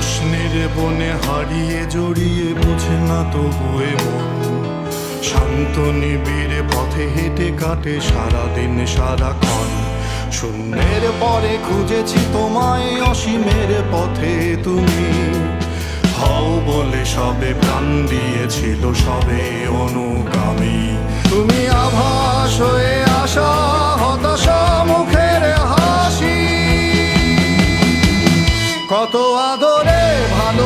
প্রশ্নের বনে হারিয়ে জড়িয়ে বোঝে না তবুয়ে মন শান্ত নিবিড় পথে হেঁটে কাটে সারাদিন সারাক্ষণ। শূন্যের পরে খুঁজেছি তোমায় অসীমের পথে তুমি। হও বলে সবে প্রাণ দিয়েছিল সবে।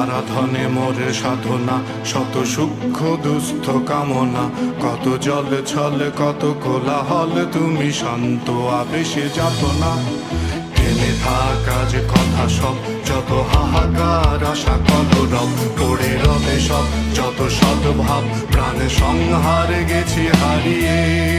আরাধনে মোরে সাধনা, শত সূক্ষ্ম দুস্থ কামনা। কত জল ছল, কত কোলাহল, তুমি শান্ত আবেশে যাত না টেনে থাকা যে কথা সব, যত হাহাকার আশা কত রব, পড়ে রবে সব, যত সদ্ভাব, প্রাণ সংহার গেছি হারিয়ে।